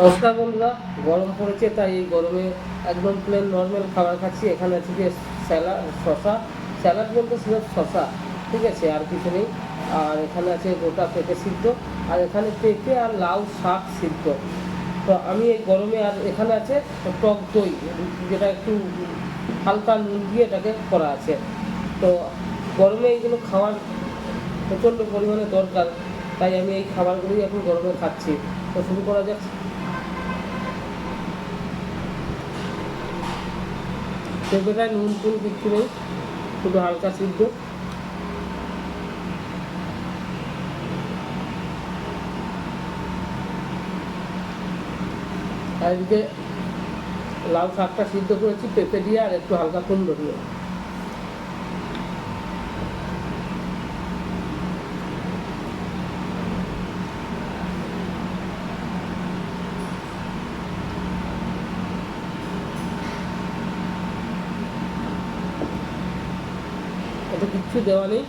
নমস্কার বন্ধুরা, গরম পড়েছে, তাই এই গরমে একদম প্লেন নর্মাল খাবার খাচ্ছি। এখানে আছে যে স্যালাড শশা স্যালাড বলতে শুধু শশা ঠিক আছে, আর কিছু নেই। আর এখানে আছে গোটা পেঁপে সিদ্ধ, আর এখানে পেঁপে আর লাউ শাক সিদ্ধ। তো আমি এই গরমে আর এখানে আছে টক দই, যেটা একটু হালকা নুন দিয়ে এটাকে করা আছে। তো গরমে এইগুলো খাওয়ার প্রচণ্ড পরিমাণে দরকার, তাই আমি এই খাবারগুলোই এখন গরমে খাচ্ছি। তো শুরু করা যাক। পেঁপেটায় নুন ফুল কিচ্ছু নেই, শুধু হালকা সিদ্ধ। আজকে লাল শাকটা সিদ্ধ করেছি, পেঁপে দিয়ে আর একটু হালকা কুমড়ো দিয়ে। এতে কিচ্ছু দেওয়া নেই।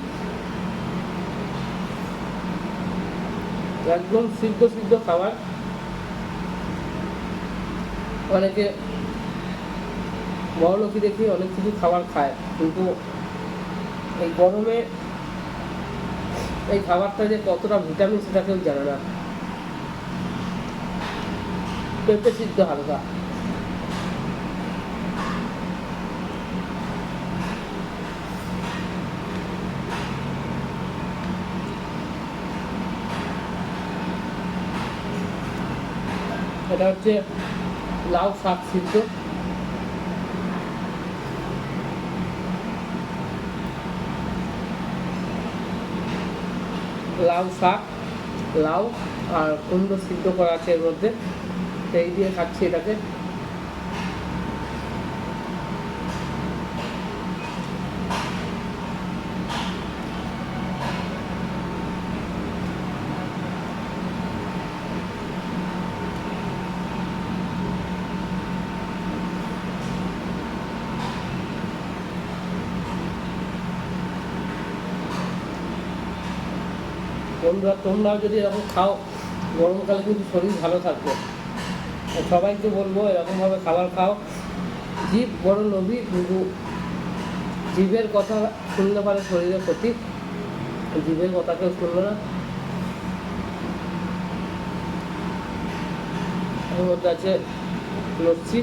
একদম সিদ্ধ সিদ্ধ খাবার। অনেকে বড় দেখি অনেক কিছু খাবার খায়, কিন্তু এই গরমে এই খাবারটা যে কতটা ভিটামিন সেটা কেউ জানে না। পেঁপে সিদ্ধ হালকা। এটা হচ্ছে লাউ শাক সিদ্ধ। লাউ শাক, লাউ আর কুমড়ো সিদ্ধ করা আছে এর মধ্যে। সেই দিয়ে খাচ্ছি এটাকে। বন্ধুরা, তোমরাও যদি এরকম খাও, গরমকালে কিন্তু শরীর ভালো থাকবে। সবাইকে বলব, এরকমভাবে খাবার খাও। জীব বড় লোভী, কিন্তু জীবের কথা শুনলে পারে শরীরের ক্ষতি, জীবের কথা কেউ শুনলো না। মধ্যে আছে লস্যি।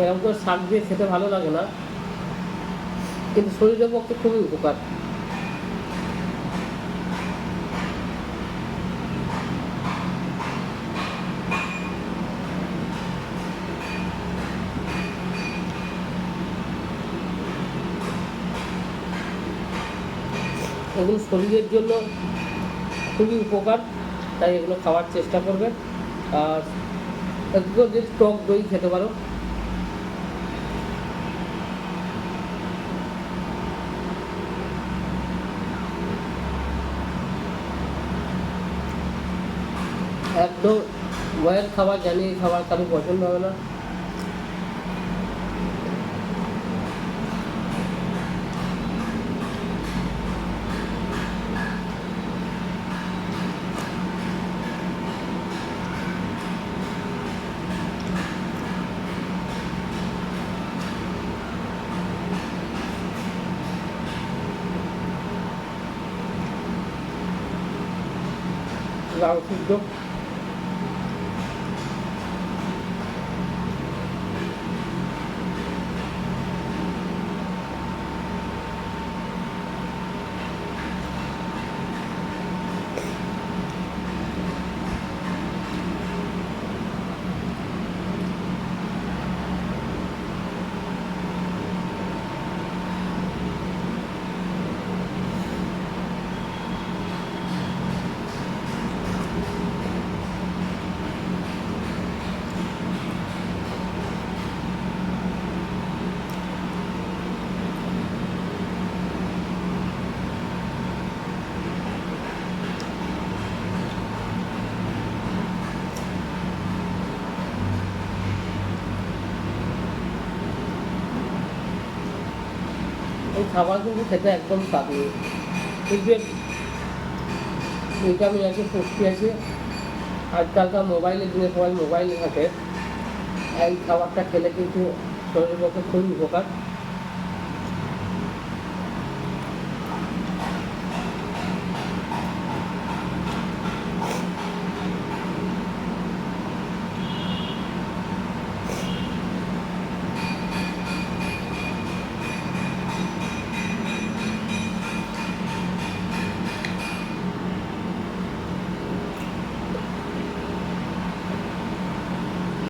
এরকম করে শাক দিয়ে খেতে ভালো লাগে না, কিন্তু শরীরের পক্ষে খুবই উপকার। এগুলো শরীরের জন্য খুবই উপকার, তাই এগুলো খাওয়ার চেষ্টা করবে। আর একটু যদি টক দই খেতে পারো। একদম বয়ের খাবার জানি খাবার কারও পছন্দ হবে না। লাউ সিদ্ধ এই খাবার কিন্তু খেতে একদম স্বাদ নেই ভিটামিন আছে পুষ্টি আছে। আজকালকার মোবাইলের দিনে সবাই মোবাইলে থাকে এই খাবারটা খেলে কিন্তু শরীরের পক্ষে খুবই উপকার।